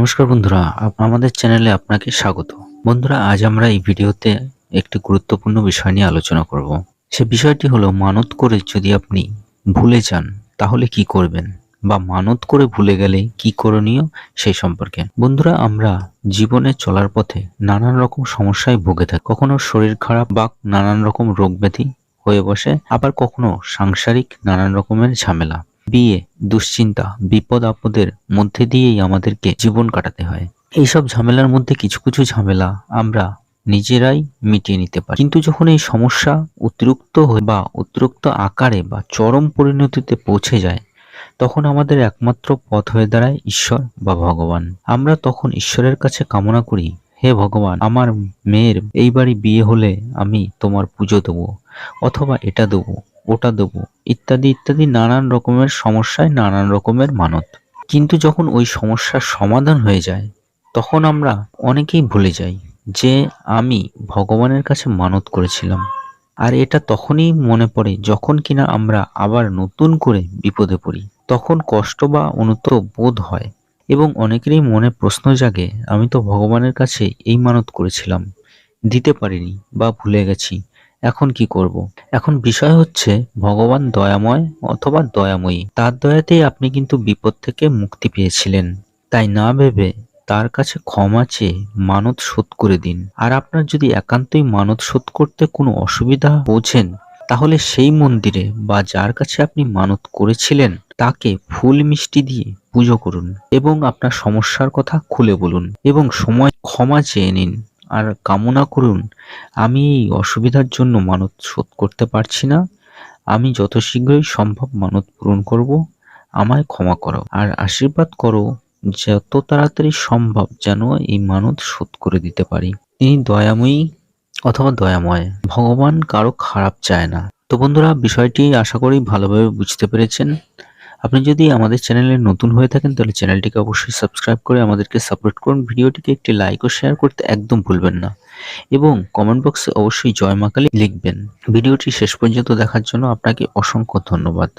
নমস্কার বন্ধুরা আমাদের চ্যানেলে আপনাকে স্বাগত। বন্ধুরা, আজ আমরা এই ভিডিওতে একটি গুরুত্বপূর্ণ বিষয় নিয়ে আলোচনা করব। সে বিষয়টি হলো মানত করে যদি আপনি ভুলে যান, তাহলে কি করবেন? বা মানত করে ভুলে গেলে কি করণীয় সেই সম্পর্কে। বন্ধুরা, আমরা জীবনে চলার পথে নানান রকম সমস্যায় ভুগে থাকি। কখনো শরীর খারাপ বা নানান রকম রোগ ব্যাধি হয়ে বসে, আবার কখনো সাংসারিক নানান রকমের ঝামেলা। বিয়ে, দুশ্চিন্তা, বিপদ আপদের মধ্যে দিয়েই আমাদেরকে জীবন কাটাতে হয়। এইসব ঝামেলার মধ্যে কিছু কিছু ঝামেলা আমরা নিজেরাই মিটিয়ে নিতে পারি। কিন্তু যখন এই সমস্যা অতিরিক্ত বা অতিরিক্ত আকারে বা চরম পরিণতিতে পৌঁছে যায়, তখন আমাদের একমাত্র পথ হয়ে দাঁড়ায় ঈশ্বর বা ভগবান। আমরা তখন ঈশ্বরের কাছে কামনা করি, হে ভগবান, আমার মেয়ের এই বাড়ি বিয়ে হলে আমি তোমার পুজো দেবো অথবা এটা দেবো। ওটা দেবো। ইত্যাদি ইত্যাদি নানান রকমের সমস্যায় নানান রকমের মানত। কিন্তু যখন ওই সমস্যার সমাধান হয়ে যায়, তখন আমরা অনেকেই ভুলে যাই যে আমি ভগবানের কাছে মানত করেছিলাম। আর এটা তখনই মনে পড়ে যখন কিনা আমরা আবার নতুন করে বিপদে পড়ি। তখন কষ্ট বা অনুত বোধ হয় এবং অনেকেরই মনে প্রশ্ন জাগে, আমি তো ভগবানের কাছে এই মানত করেছিলাম, দিতে পারিনি বা ভুলে গেছি। এখন কি করব? এখন বিষয় হচ্ছে ভগবান দয়াময় অথবা দয়াময়ী। তার দয়াতেই আপনি কিন্তু বিপদ থেকে মুক্তি পেয়েছিলেন। তাই না ভেবে তার কাছে ক্ষমা চেয়ে মানত শোধ করে দিন। আর আপনার যদি একান্তই মানত শোধ করতে কোনো অসুবিধা বোঝেন, তাহলে সেই মন্দিরে বা যার কাছে আপনি মানত করেছিলেন, তাকে ফুল মিষ্টি দিয়ে পুজো করুন এবং আপনার সমস্যার কথা খুলে বলুন এবং সময় ক্ষমা চেয়ে নিন। আর কামনা করুন, আমি এই অসুবিধার জন্য মানত শোধ করতে পারছি না। আমি যত শীঘ্রই সম্ভব মানত পূরণ করব। আমায় ক্ষমা করো। আর আশীর্বাদ করো, যত তাড়াতাড়ি সম্ভব যেন এই মানত শোধ করে দিতে পারি। তিনি দয়াময়ী অথবা দয়াময়, ভগবান কারও খারাপ চায় না। তো বন্ধুরা, বিষয়টি আশা করি ভালোভাবে বুঝতে পেরেছেন। আপনি যদি আমাদের চ্যানেলে নতুন হয়ে থাকেন, তাহলে চ্যানেলটিকে অবশ্যই সাবস্ক্রাইব করে আমাদেরকে সাপোর্ট করুন। ভিডিওটিকে একটি লাইক ও শেয়ার করতে একদম ভুলবেন না। এবং কমেন্ট বক্সে অবশ্যই জয় মা কালী লিখবেন। ভিডিওটি শেষ পর্যন্ত দেখার জন্য আপনাকে অসংখ্য ধন্যবাদ।